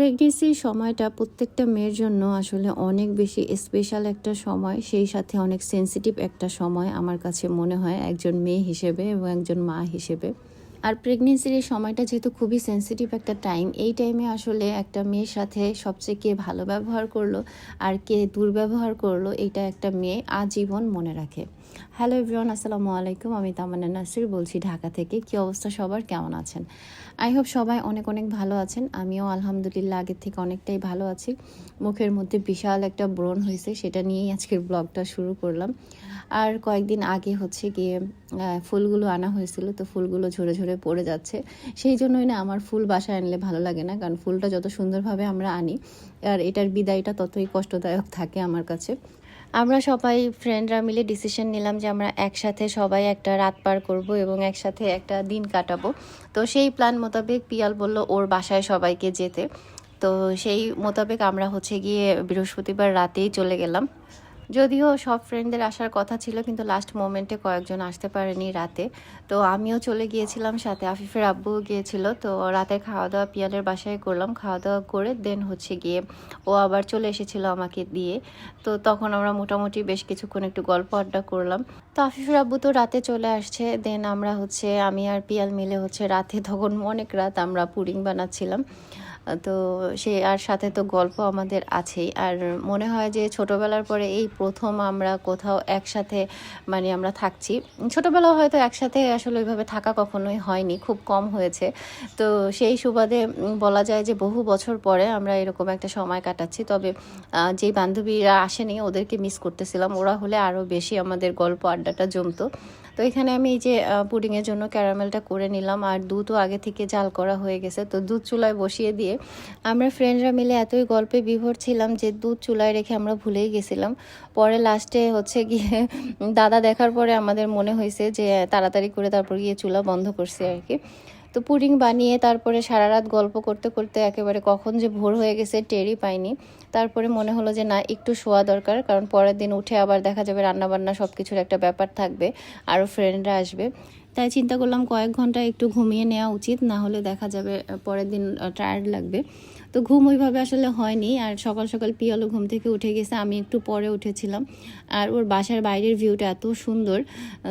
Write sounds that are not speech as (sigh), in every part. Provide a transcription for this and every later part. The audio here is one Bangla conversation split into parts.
প্রেগনেন্সির সময়টা প্রত্যেকটা মেয়ের জন্য আসলে অনেক বেশি স্পেশাল একটা সময়। সেই সাথে অনেক সেন্সিটিভ একটা সময় আমার কাছে মনে হয় একজন মেয়ে হিসেবে এবং একজন মা হিসেবে। আর প্রেগনেন্সির এই সময়টা যেহেতু খুবই সেন্সিটিভ একটা টাইম এই টাইমে আসলে একটা মেয়ের সাথে সবচেয়ে কে ভালো ব্যবহার করল আর কে দুর্ব্যবহার করল, এটা একটা মেয়ে আজীবন মনে রাখে। হ্যালো এভরিওয়ান আসসালামু আলাইকুম। আমি তামান্না নাসির বলছি ঢাকা থেকে। কি অবস্থা সবার? কেমন আছেন? আই হোপ সবাই অনেক অনেক ভালো আছেন। আমিও আলহামদুলিল্লাহ আগের থেকে অনেকটাই ভালো আছি। মুখের মধ্যে বিশাল একটা ব্রণ হয়েছে, সেটা নিয়েই আজকের ব্লগটা শুরু করলাম। আর কয়েকদিন আগে হচ্ছে গিয়ে ফুলগুলো আনা হয়েছিল, তো ফুলগুলো ঝরে ঝরে পড়ে যাচ্ছে। সেই জন্যই না আমার ফুল বাসায় আনলে ভালো লাগে না, কারণ ফুলটা যত সুন্দরভাবে আমরা আনি, আর এটার বিদায়টা ততই কষ্টদায়ক থাকে আমার কাছে। আমরা সবাই ফ্রেন্ডরা মিলে ডিসিশন নিলাম যে আমরা একসাথে সবাই একটা রাত পার করব এবং একসাথে একটা দিন কাটাবো। তো সেই প্ল্যান মোতাবেক পিয়াল বলল, ওর বাসায় সবাইকে যেতে। তো সেই মোতাবেক আমরা হচ্ছে গিয়ে বৃহস্পতিবার রাতেই চলে গেলাম। যদিও সব ফ্রেন্ডদের আসার কথা ছিল, কিন্তু লাস্ট মোমেন্টে কয়েকজন আসতে পারেনি রাতে। তো আমিও চলে গিয়েছিলাম সাথে, আফিফের আব্বুও গিয়েছিল। তো রাতে খাওয়া দাওয়া পিয়ালের বাসায় করলাম খাওয়া দাওয়া করে দেন হচ্ছে গিয়ে ও আবার চলে এসেছিল আমাকে দিয়ে। তো তখন আমরা মোটামুটি বেশ কিছুক্ষণ একটু গল্প আড্ডা করলাম। তো আফিফের আব্বু তো রাতে চলে আসছে দেন আমরা হচ্ছে, আমি আর পিয়াল মিলে হচ্ছে রাতে তখন অনেক রাত আমরা পুডিং বানাচ্ছিলাম। তো সে, আর সাথে তো গল্প আমাদের আছেই। আর মনে হয় যে ছোটবেলার পরে এই প্রথম আমরা কোথাও একসাথে মানে আমরা থাকছি। ছোটবেলা হয়তো একসাথে আসলে ওইভাবে থাকা কখনোই হয়নি, খুব কম হয়েছে। তো সেই সুবাদে বলা যায় যে বহু বছর পরে আমরা এরকম একটা সময় কাটাচ্ছি। তবে যেই বান্ধবীরা আসেনি, ওদেরকে মিস করতেছিলাম। ওরা হলে আরও বেশি আমাদের গল্প আড্ডাটা জমতো। তো এখানে আমি এই যে পুডিংয়ের জন্য ক্যারামেলটা করে নিলাম আর দুধও আগে থেকে জাল করা হয়ে গেছে। তো দুধ চুলায় বসিয়ে দিয়ে আমরা ফ্রেন্ডরা মিলে এতই গল্পে বিভোর ছিলাম যে দুধ চুলায় রেখে আমরা ভুলেই গেছিলাম। পরে লাস্টে হচ্ছে গিয়ে দাদা দেখার পরে আমাদের মনে হয়েছে যে, তাড়াতাড়ি করে তারপর গিয়ে চুলা বন্ধ করছে আর কি। তো পুডিং বানিয়ে তারপরে সারা রাত গল্প করতে করতে একেবারে কখন যে ভোর হয়ে গেছে টেরই পাইনি। তারপরে মনে হলো যে না, একটু শোয়া দরকার, কারণ পরের দিন উঠে আবার দেখা যাবে রান্নাবান্না সব কিছুর একটা ব্যাপার থাকবে, আরও ফ্রেন্ডরা আসবে। তাই চিন্তা করলাম কয়েক ঘণ্টা একটু ঘুমিয়ে নেওয়া উচিত, না হলে দেখা যাবে পরের দিন টায়ার্ড লাগবে। তো ঘুম ওইভাবে আসলে হয়নি আর সকাল সকাল পিয়ালো ঘুম থেকে উঠে গেছে, আমি একটু পরে উঠেছিলাম। আর ওর বাসার বাইরের ভিউটা এত সুন্দর,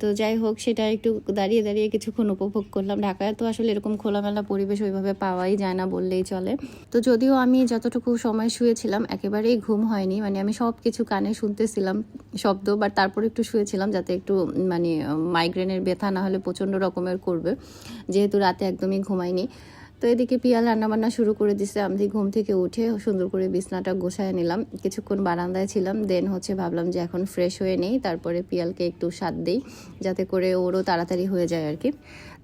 তো যাই হোক সেটা একটু দাঁড়িয়ে দাঁড়িয়ে কিছুক্ষণ উপভোগ করলাম। ঢাকায় তো আসলে এরকম খোলামেলা পরিবেশ ওইভাবে পাওয়াই যায় না বললেই চলে। তো যদিও আমি যতটুকু সময় শুয়েছিলাম, একেবারেই ঘুম হয়নি মানে আমি সব কিছু কানে শুনতেছিলাম শব্দ বাট তারপর একটু শুয়েছিলাম যাতে একটু মানে মাইগ্রেনের ব্যথা না হলে প্রচণ্ড রকমের করবে। যেহেতু রাতে একদমই ঘুমাইনি। তো এদিকে পিয়াল রান্নাবান্না শুরু করে দিছে। আমি ঘুম থেকে উঠে সুন্দর করে বিছনাটা গোছায় নিলাম। কিছুক্ষণ বারান্দায় ছিলাম দেন হচ্ছে ভাবলাম যে এখন ফ্রেশ হয়ে নেই, তারপরে পিয়ালকে একটু স্বাদ দিই, যাতে করে ওরও তাড়াতাড়ি হয়ে যায় আর কি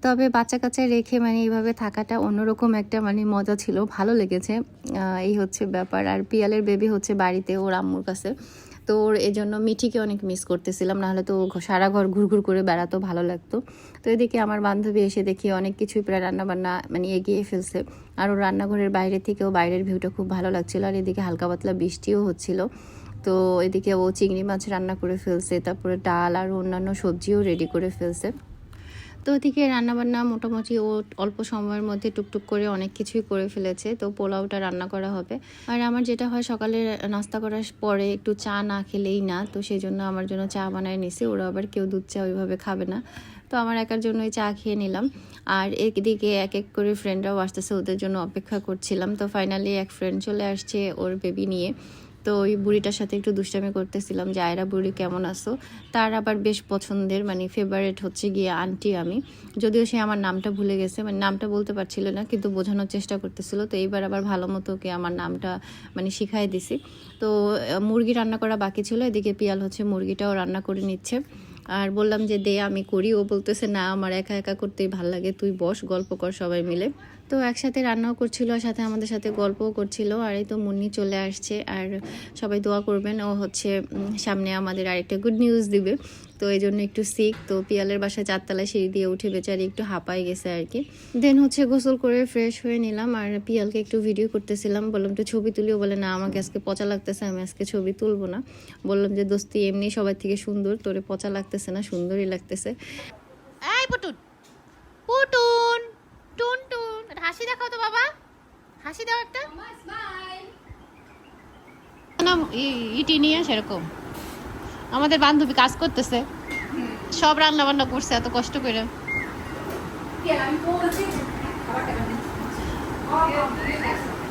তবে বাচ্চা কাচ্চা রেখে মানে এইভাবে থাকাটা অন্যরকম একটা মানে মজা ছিল, ভালো লেগেছে। এই হচ্ছে ব্যাপার। আর পিয়ালের বেবি হচ্ছে বাড়িতে, ওর আম্মুর কাছে। তো ওর এই জন্য মিঠিকে অনেক মিস করতেছিলাম, নাহলে তো সারা ঘর ঘুরঘুর করে বেড়াতো, ভালো লাগতো। তো এদিকে আমার বান্ধবী এসে দেখি অনেক কিছুই প্রায় রান্নাবান্না মানে এগিয়ে ফেলছে। আর ওর রান্নাঘরের বাইরে থেকেও বাইরের ভিউটা খুব ভালো লাগছিল, আর এদিকে হালকা পাতলা বৃষ্টিও হচ্ছিল। তো এদিকে ও চিংড়ি মাছ রান্না করে ফেলছে, তারপরে ডাল আর অন্যান্য সবজিও রেডি করে ফেলছে। তো ওদিকে রান্নাবান্না মোটামুটি ও অল্প সময়ের মধ্যে টুকটুক করে অনেক কিছুই করে ফেলেছে, তো পোলাওটা রান্না করা হবে। আর আমার যেটা হয়, সকালে নাস্তা করার পরে একটু চা না খেলেই না, তো সেই জন্য আমার জন্য চা বানায় নিছি। ওরা আবার কেউ দুধ চা ওইভাবে খাবে না, তো আমার একার জন্যই চা খেয়ে নিলাম। আর একদিকে এক এক করে ফ্রেন্ডরাও আসতেছে, ওদের জন্য অপেক্ষা করছিলাম। তো ফাইনালি এক ফ্রেন্ড চলে আসছে ওর বেবি নিয়ে। তো ওই বুড়িটার সাথে একটু দুষ্টামি করতেছিলাম যে, আয়রা বুড়ি, কেমন আছো? তার আবার বেশ পছন্দের মানে ফেভারেট হচ্ছে গিয়ে আন্টি আমি। যদিও সে আমার নামটা ভুলে গেছে মানে নামটা বলতে পারছিল না, কিন্তু বোঝানোর চেষ্টা করতেছিল। তো এইবার আবার ভালো মতো ওকে আমার নামটা মানে শিখাই দিছি। তো মুরগি রান্না করা বাকি ছিল, এদিকে পিয়াল হচ্ছে মুরগিটাও রান্না করে নিচ্ছে। আর বললাম যে, দে, আমি করি। ও বলতেছে, না, আমার একা একা করতেই ভালো লাগে। তুই বস, গল্প কর সবাই মিলে। তো একসাথে রান্নাও করছিল আর সাথে আমাদের সাথে গল্পও করছিল। আর এই তো মুন্নি চলে আসছে, আর সবাই দোয়া করবেন, ও হচ্ছে সামনে আমাদের আরেকটা গুড নিউজ দিবে। তো এই জন্য একটু সিক তো পিয়ালের বাসায় চারতলায় সিঁড়ি দিয়ে উঠে বেচারি একটু হাঁপাই গেছে আর কি। দেন হচ্ছে গোসল করে ফ্রেশ হয়ে নিলাম আর পিয়ালকে একটু ভিডিও করতেছিলাম বললাম একটু ছবি তুলিও বলে না আমাকে আজকে পচা লাগতেছে আমি আজকে ছবি তুলবো না। বললাম যে দোস্তি এমনি সবার থেকে সুন্দর তোরে পচা লাগতেছে না সুন্দরই লাগতেছে। এই পুটুন পুটুন টুন টুন হাসি দেখাও তো বাবা। হাসি দাও একটা। ইটি নিয়ে সেরকম আমাদের বান্ধবী কাজ করতেছে। সব রান্না বান্না করছে এত কষ্ট করে।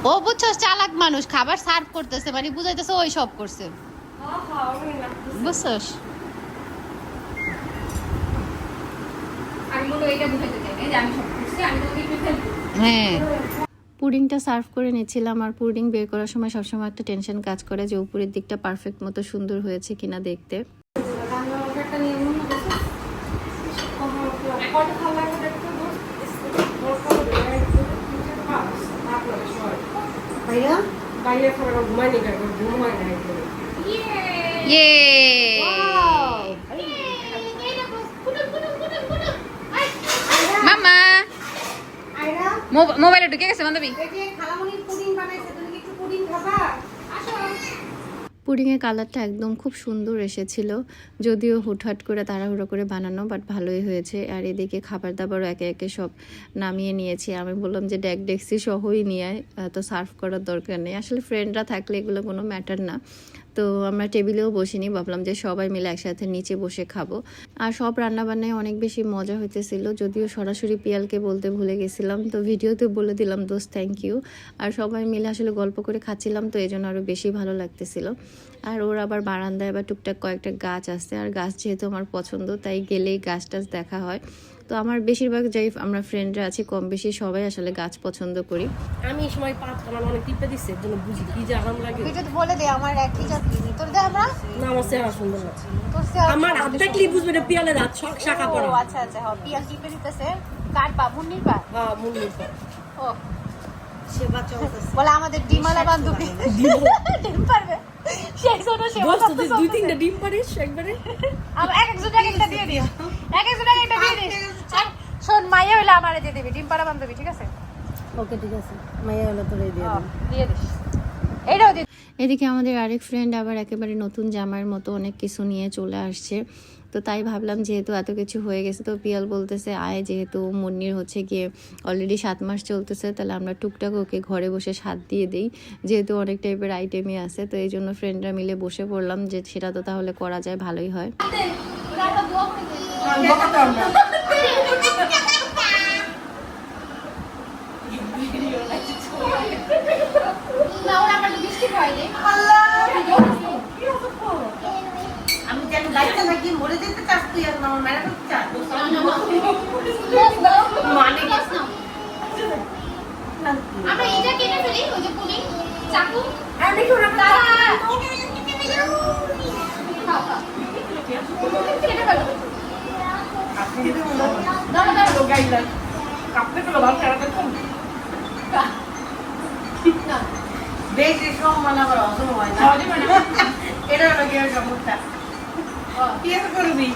ও বুঝছ চালাক মানুষ খাবার সার্ভ করতেছে মানে বুঝাইতেছে ওই সব করছে। বুঝছস? হ্যাঁ। পুডিংটা সার্ভ করে নিচ্ছিলাম আর পুডিং বের করার সময় সবসময় একটা টেনশন কাজ করে যে উপরের দিকটা পারফেক্ট মতো সুন্দর হয়েছে কিনা দেখতে। ভাইয়া? মোবাইলে ঢুকে গেছে বান্ধবী? এই যে খালামণির পুডিং বানাইছে তুমি কি একটু পুডিং খাবা? পুডিংয়ের কালারটা একদম খুব সুন্দর এসেছিল। যদিও হুটহাট করে তাড়াহুড়ো করে বানানো বাট ভালোই হয়েছে। আর এদিকে খাবার দাবারও একে একে সব নামিয়ে নিয়েছি। আমি বললাম যে ডেক ডেক্সি সহই নিয়ে আয়, তো সার্ভ করার দরকার নেই। আসলে ফ্রেন্ডরা থাকলে এগুলো কোনো ম্যাটার না। তো আমরা টেবিলেও বসিনি ভাবলাম যে সবাই মিলে একসাথে নিচে বসে খাব। আর সব রান্নাবান্নায় অনেক বেশি মজা হইতেছিল, যদিও সরাসরি পিয়ালকে বলতে ভুলে গেছিলাম, তো ভিডিওতে বলে দিলাম দোস্ত থ্যাংক ইউ আর সবাই মিলে আসলে গল্প করে খাচ্ছিলাম, তো এই জন্য আরও বেশি ভালো লাগতেছিল। আর ওর আবার বারান্দায় আবার টুকটাক কয়েকটা গাছ আছে, আর গাছ যেহেতু আমার পছন্দ, তাই গেলেই গাছ টাছ দেখা হয়। তো আমার বেশিরভাগ যাই আমরা ফ্রেন্ডরা আছি কম বেশি সবাই আসলে গাছ পছন্দ করি। আমি এই সময় পাত আমার অনেক টিপে দিচ্ছে এর জন্য বুঝি কি যে আরাম লাগে। তুই যদি বলে দে আমার একই জাতি তোর দে আমরা? না আমার চেহারা সুন্দর চেহারা আমার হাত দেখতে। বুঝবে এটা পিয়ালে রাত শখ শাখা পড়া ও আচ্ছা আচ্ছা হ্যাঁ পিয়াল টিপে দিতেছে। কার পা? মুন্নির পা? হ্যাঁ মুন্নির পর ও। বলে আমাদের ডিমালা বান্ধবী। ডিম পারবে? দুই তিনটা ডিম পারিস একবারে? এক একজন এক একটা দিয়ে দিও এক একজন এক একটা দিয়ে দিস। শোন মাইয়া হইলে আমারে দিয়ে দিবি ডিম পাড়া বান্ধবী ঠিক আছে? ওকে ঠিক আছে। মাইয়া হলো তোরে দিয়ে দিয়ে দিস। এইটাও দিয়ে এদিকে আমাদের আরেক ফ্রেন্ড আবার একেবারে নতুন জামার মতো অনেক কিছু নিয়ে চলে আসছে। তো তাই ভাবলাম যেহেতু এত কিছু হয়ে গেছে তো পিয়াল বলতেছে আয় যেহেতু মুন্নির হচ্ছে গিয়ে অলরেডি সাত মাস চলতেছে তাহলে আমরা টুকটাক ওকে ঘরে বসে সাত দিয়ে দিই। যেহেতু অনেক টাইপের আইটেমই আছে তো এই জন্য ফ্রেন্ডরা মিলে বসে পড়লাম যে সেটা তো তাহলে করা যায় ভালোই হয়। আমি জানি লাইটটা নাকি মরে যেতে চাস তুই আর আমার মেরা চাস মানে আমরা এটা কেটে ফেলি ওই যে পুলি চাকু আমি কি ওরা খাও কেটে ফেলো এটা হলো কি সমস্যা কি করবি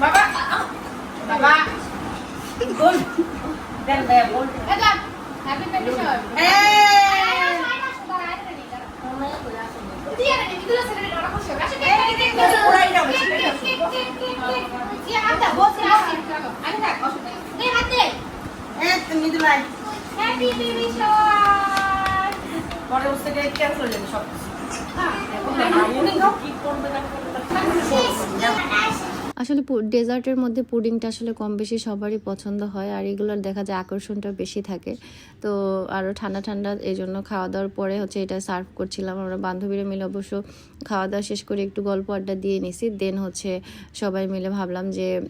বাবা বাবা (laughs) বল। দেন বল এটা হ্যাপি বেবি শাওয়ার এই হ্যাঁ তুমি দিলাই পরে হচ্ছে গিয়ে ক্যান্সেল হয়ে যাবে সব কিছু কি করবে না আসলে ডেজার্টের মধ্যে পুডিংটা আসলে কম বেশি সবারই পছন্দ হয়, আর এগুলোর দেখা যায় আকর্ষণটা বেশি থাকে। তো আরও ঠান্ডা ঠান্ডা এই জন্য খাওয়া দাওয়ার পরে হচ্ছে এটা সার্ভ করছিলাম। আমরা বান্ধবীরা মিলে অবশ্য খাওয়া দাওয়া শেষ করে একটু গল্প আড্ডা দিয়ে নিছি। দেন হচ্ছে সবাই মিলে ভাবলাম যে,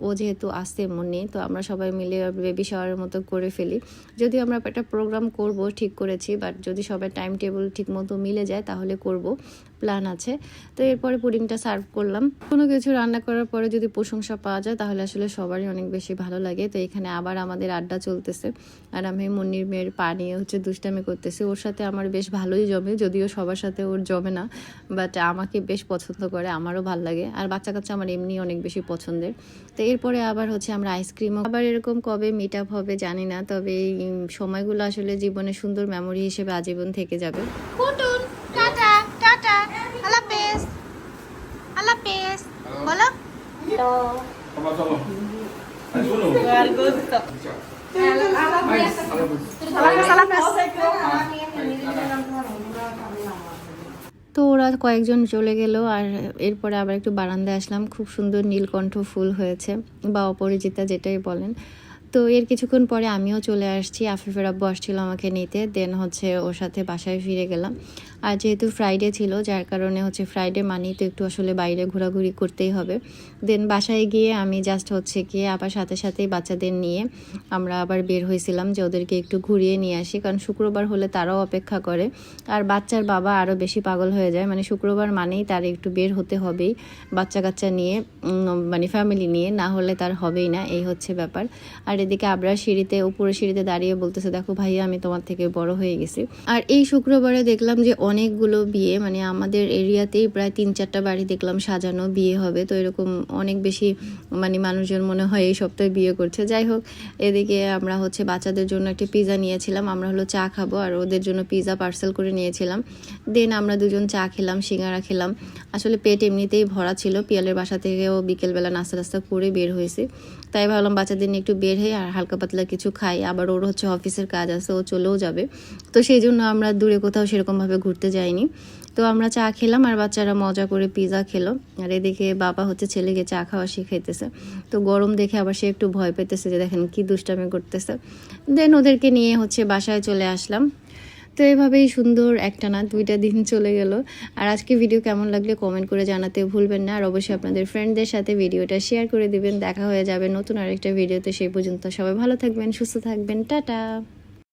ও- যেহেতু আসতে মনে তো আমরা সবাই মিলে বেবি শাওয়ারের মতো করে ফেলি। যদি আমরা একটা প্রোগ্রাম করব, ঠিক করেছি বাট যদি সবাই টাইম টেবিল ঠিক মতো মিলে যায়, তাহলে করব। প্ল্যান আছে। তো এরপরে পুডিংটা সার্ভ করলাম। কোনো কিছু রান্না করার পরে যদি প্রশংসা পাওয়া যায়, তাহলে আসলে সবারই অনেক বেশি ভালো লাগে। তো এখানে আবার আমাদের আড্ডা চলতেছে। আর আমি মুন্নির মেয়ের পা নিয়ে হচ্ছে দুষ্টামি করতেছি। ওর সাথে আমার বেশ ভালোই জমে, যদিও সবার সাথে ওর জমে না। বাট আমাকে বেশ পছন্দ করে আমারও ভালো লাগে। আর বাচ্চা কাচ্চা আমার এমনি অনেক বেশি পছন্দের। তো এরপরে আবার হচ্ছে আমরা আইসক্রিম আবার এরকম কবে মিট আপ হবে জানি না তবে এই সময়গুলো আসলে জীবনে সুন্দর মেমোরি হিসেবে আজীবন থেকে যাবে। টাটা টাটা আল্লাহ আল্লাহ বলো. তো ওরা কয়েকজন চলে গেল আর এরপরে আবার একটু বারান্দায় আসলাম। খুব সুন্দর নীলকণ্ঠ ফুল হয়েছে বা অপরাজিতা যেটাই বলেন। তো এর কিছুক্ষণ পরে আমিও চলে আসছি। আফিফের আব্বু আসছিল আমাকে নিতে। দেন হচ্ছে ওর সাথে বাসায় ফিরে গেলাম। আর যেহেতু ফ্রাইডে ছিল, যার কারণে হচ্ছে ফ্রাইডে মানেই তো একটু আসলে বাইরে ঘোরাঘুরি করতেই হবে। দেন বাসায় গিয়ে আমি জাস্ট হচ্ছে গিয়ে আবার সাথে সাথেই বাচ্চাদের নিয়ে আমরা আবার বের হয়েছিলাম যে ওদেরকে একটু ঘুরিয়ে নিয়ে আসি। কারণ শুক্রবার হলে তারাও অপেক্ষা করে। আর বাচ্চার বাবা আরও বেশি পাগল হয়ে যায়। মানে শুক্রবার মানেই তার একটু বের হতে হবেই বাচ্চা কাচ্চা নিয়ে মানে ফ্যামিলি নিয়ে। না হলে তার হবেই না। এই হচ্ছে ব্যাপার। আর এদিকে আবরা সিঁড়িতে উপরে সিঁড়িতে দাঁড়িয়ে বলতেছে, দেখো ভাইয়া, আমি তোমার থেকে বড় হয়ে গেছি। আর এই শুক্রবারে দেখলাম যে অনেকগুলো বিয়ে মানে আমাদের এরিয়াতেই প্রায় তিন চারটা বাড়ি দেখলাম সাজানো বিয়ে হবে। তো এরকম অনেক বেশি মানে মানুষজন মনে হয় এই সপ্তাহে বিয়ে করছে। যাই হোক, এদিকে আমরা হচ্ছে বাচ্চাদের জন্য একটি পিৎজা নিয়েছিলাম। আমরা হলো চা খাব আর ওদের জন্য পিৎজা পার্সেল করে নিয়েছিলাম। দেন আমরা দুজন চা খেলাম, সিঙ্গারা খেলাম। আসলে পেট এমনিতেই ভরা ছিল। পিয়ালের বাসা থেকেও বিকেলবেলা নাস্তা টাস্তা করে বের হয়েছি। তাই ভাবলাম বাচ্চাদের নিয়ে একটু বের হয়ে আর হালকা পাতলা কিছু খাই। আবার ওর হচ্ছে অফিসের কাজ আছে, ও চলেও যাবে। তো সেই জন্য আমরা দূরে কোথাও সেরকমভাবে ঘুরতে যাইনি। তো আমরা চা খেলাম আর বাচ্চারা মজা করে পিৎজা খেলো। আর এদিকে বাবা হচ্ছে ছেলেকে চা খাওয়া শিখাইতেছে। তো গরম দেখে আবার সে একটু ভয় পেতেছে যে দেখেন কি দুষ্টামি করতেছে। দেন ওদেরকে নিয়ে হচ্ছে বাসায় চলে আসলাম। তো এভাবেই সুন্দর একটা না দুইটা দিন চলে গেল। আর আজকে ভিডিও কেমন লাগলে কমেন্ট করে জানাতে ভুলবেন না। আর অবশ্যই আপনাদের ফ্রেন্ডদের সাথে ভিডিওটা শেয়ার করে দিবেন। দেখা হয়ে যাবে নতুন আরেকটা ভিডিওতে সেই পর্যন্ত সবাই ভালো থাকবেন, সুস্থ থাকবেন। টাটা!